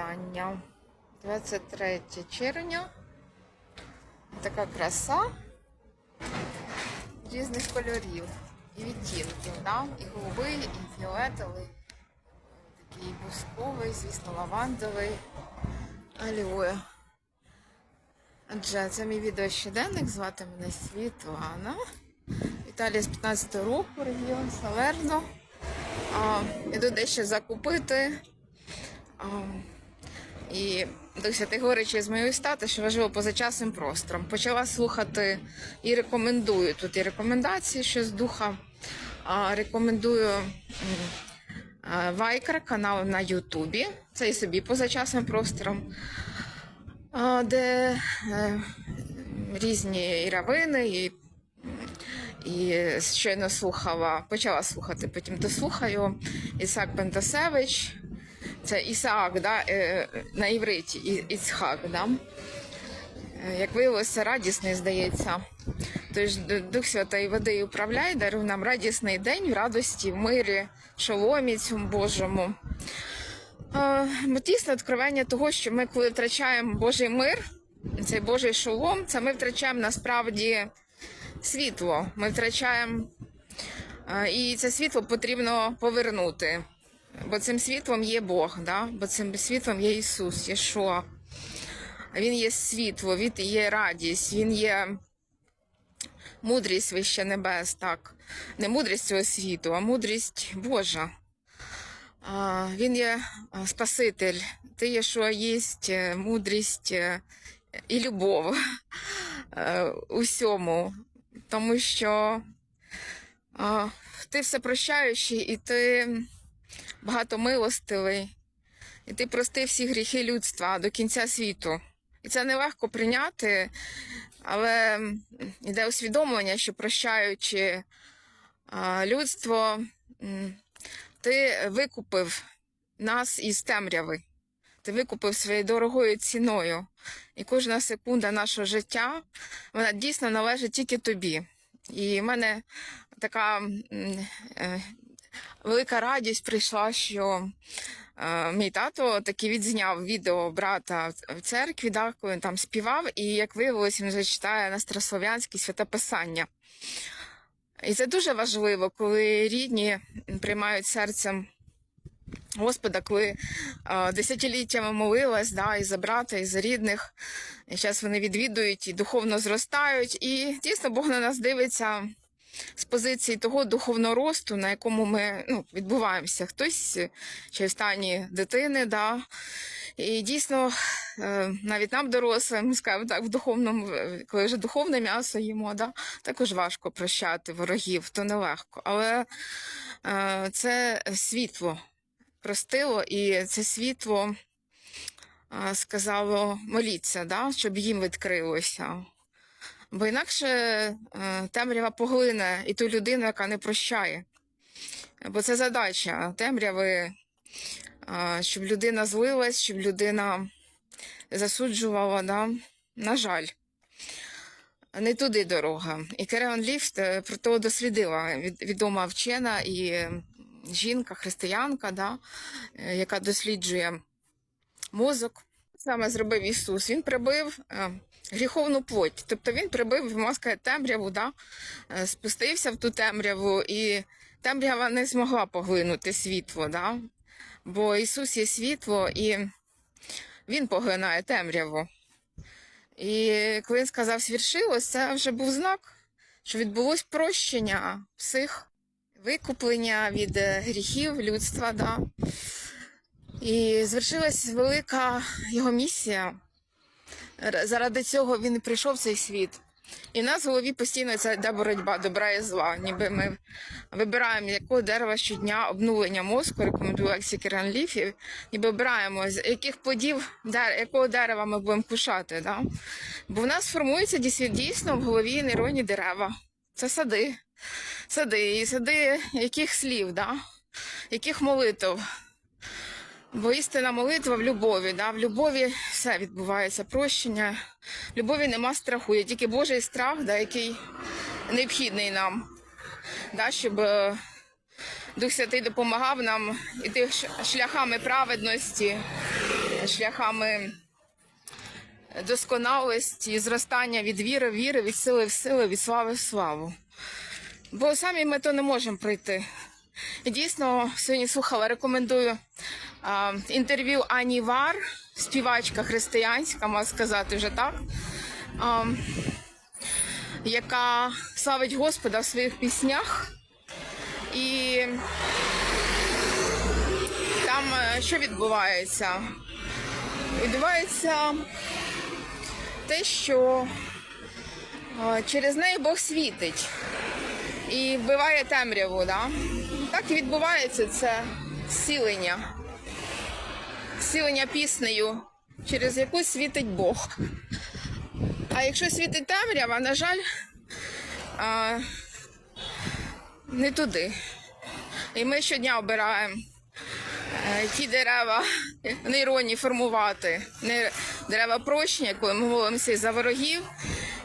вітання. 23 червня. Така краса різних кольорів і відтінків, да? і голубий, і фіолетовий, такий бусковий, звісно, лавандовий, аліоя. Отже, це мій відеощоденник, звати мене Світлана. Італія з 15 року, регіон Салерно. Іду дещо закупити. А, і до Святи Горичі з моєї стати, що важливо поза часом простором. Почала слухати і рекомендую тут і рекомендації, що з духа. А, рекомендую а, Вайкер, канал на Ютубі. Це і собі поза часом простором, а, де е, різні і равини, і і щойно слухала, почала слухати, потім дослухаю Ісак Пентасевич. Це Ісаак, да, е, на івриті Іцхак, да? Е, Як виявилося, радісний, здається. Тож Дух Святої води і управляй, даруй нам радісний день в радості, в мирі, шоломі цьому Божому. Е, тісне відкривання того, що ми, коли втрачаємо Божий мир, цей Божий шолом, це ми втрачаємо насправді світло. Ми втрачаємо, і це світло потрібно повернути. Бо цим світлом є Бог, да? бо цим світлом є Ісус, Єшуа. Він є світло, Він є радість, Він є мудрість вище небес, так. Не мудрість цього світу, а мудрість Божа. А, Він є Спаситель. Ти Єшуа єсть е, мудрість е, і любов е, у. Тому що а, ти все прощаючий і ти багатомилостивий, і ти простив всі гріхи людства до кінця світу. І це нелегко прийняти, але йде усвідомлення, що прощаючи людство, ти викупив нас із темряви. Ти викупив своєю дорогою ціною. І кожна секунда нашого життя вона дійсно належить тільки тобі. І в мене така е, велика радість прийшла, що е, мій тато таки відзняв відео брата в- церкві, да, коли він там співав, і як виявилось, він вже читає на старослов'янське святописання. І це дуже важливо, коли рідні приймають серцем Господа, коли е, десятиліттями молилась, да, і за брата, і за рідних. І зараз вони відвідують і духовно зростають. І дійсно Бог на нас дивиться з позиції того духовного росту, на якому ми ну, відбуваємося. Хтось е, ще в стані дитини, да. І дійсно, е, навіть нам, дорослим, скажімо так, в духовному, е, коли вже духовне м'ясо їмо, да, також важко прощати ворогів, то нелегко. Але е, це світло простило, і це світло сказало моліться, да, щоб їм відкрилося. Бо інакше е, темрява поглине і ту людину, яка не прощає. Бо це задача темряви, щоб людина злилась, щоб людина засуджувала. Да? На жаль, не туди дорога. І Кереон Ліфт е, про то дослідила від- відома вчена і е, жінка, християнка, да? е, яка досліджує мозок. Саме зробив Ісус. Він прибив е, гріховну плоть. Тобто він прибив, можна сказати, темряву, да? е, спустився в ту темряву, і темрява не змогла поглинути світло. Да? Бо Ісус є світло, і Він поглинає темряву. І коли він сказав свіршилось, це вже був знак, що відбулось прощення всіх, викуплення від е, гріхів людства. Да? І звершилась велика його місія. Заради цього він і прийшов в цей світ. І в нас в голові постійно ця йде боротьба добра і зла. Ніби ми вибираємо, якого дерева щодня обнулення мозку, рекомендую Лексі Керен Ліфі, ніби обираємо, з яких плодів, дер- якого дерева ми будемо кушати. Да? Бо в нас формуються дійсно, дійсно в голові нейронні дерева. Це сади. Сади. І сади яких слів, да? яких молитв. Бо істина молитва в любові. Да? В любові все відбувається, прощення. В любові нема страху, є тільки Божий страх, да, який необхідний нам, да, щоб е, Дух Святий допомагав нам іти шляхами праведності, шляхами досконалості, зростання від віри в віри, від сили в сили, від слави в славу. Бо самі ми то не можемо пройти. І дійсно сьогодні слухала, рекомендую інтерв'ю Ані Вар, співачка християнська, можна сказати вже так, яка славить Господа в своїх піснях. І там е, що відбувається? Відбувається те, що е, через неї Бог світить і вбиває темряву. Да? Так і відбувається це зцілення. Зцілення піснею, через яку світить Бог. А якщо світить темрява, на жаль, а, не туди. І ми щодня обираємо е, ті дерева нейронні формувати, не дерева прощення, коли ми молимося і за ворогів,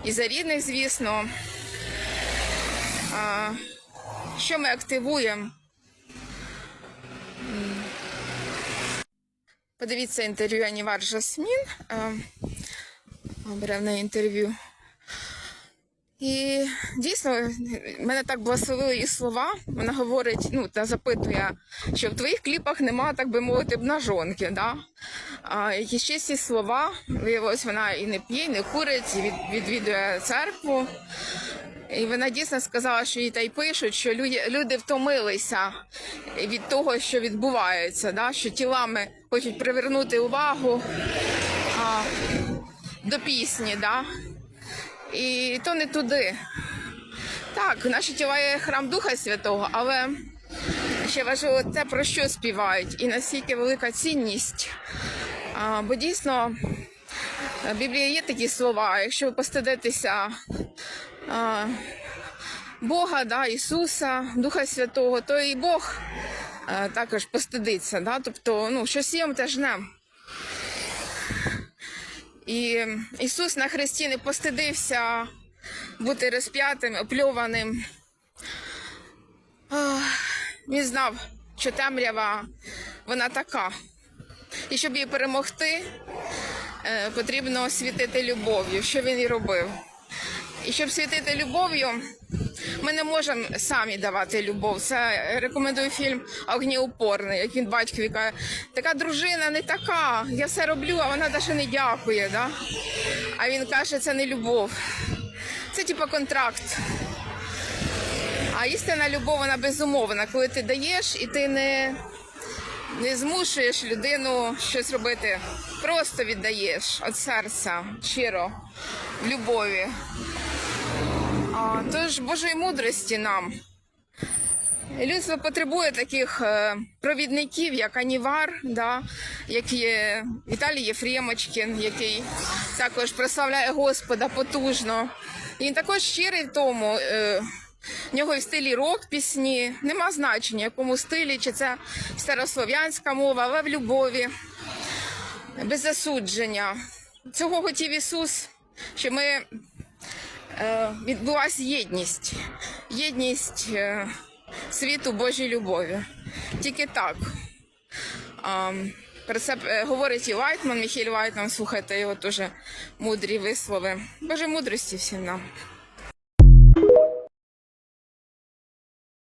і за рідних, звісно. А, що ми активуємо? Подивіться інтерв'ю Анівар Жасмін. Е, Бере в неї інтерв'ю. І дійсно, мене так благословили її слова. Вона говорить, ну та запитує, що в твоїх кліпах нема, так би мовити, обнажонки. Да? А які ще ці слова, виявилось, вона і не п'є, і не курить, і від, відвідує церкву. І вона дійсно сказала, що їй та й пишуть, що люди, люди втомилися від того, що відбувається, да? що тілами хочуть привернути увагу а, до пісні. Да? І то не туди. Так, наші тіла є храм Духа Святого, але ще важливо те, про що співають, і наскільки велика цінність. А, бо дійсно в Біблії є такі слова. Якщо ви постидитеся а, Бога, да, Ісуса, Духа Святого, то і Бог також постидиться. Да? Тобто, ну, що сіємо, те жнем. І Ісус на хресті не постидився бути розп'ятим, опльованим. Він знав, що темрява вона така. І щоб її перемогти, е, потрібно світити любов'ю, що він і робив. І щоб світити любов'ю, ми не можемо самі давати любов. Це рекомендую фільм Огнеупорний, як він батькові каже, така дружина не така. Я все роблю, а вона навіть не дякує. Да? А він каже, це не любов. Це типу контракт. А істинна любов, вона безумовна, коли ти даєш і ти не, не змушуєш людину щось робити. Просто віддаєш від серця, щиро, в любові. Тож Божої мудрості нам. Людство потребує таких е, провідників, як Анівар, да, як є Віталій Єфремочкін, який також прославляє Господа потужно. Він також щирий в тому. Е, в нього і в стилі рок пісні, нема значення, якому стилі, чи це старослов'янська мова, але в любові, без засудження. Цього хотів Ісус, що ми відбулася єдність, єдність е, світу Божій любові. Тільки так. Про це е, говорить і Вайтман, Міхіль Вайтман, слухайте його дуже мудрі вислови. Боже мудрості всім нам.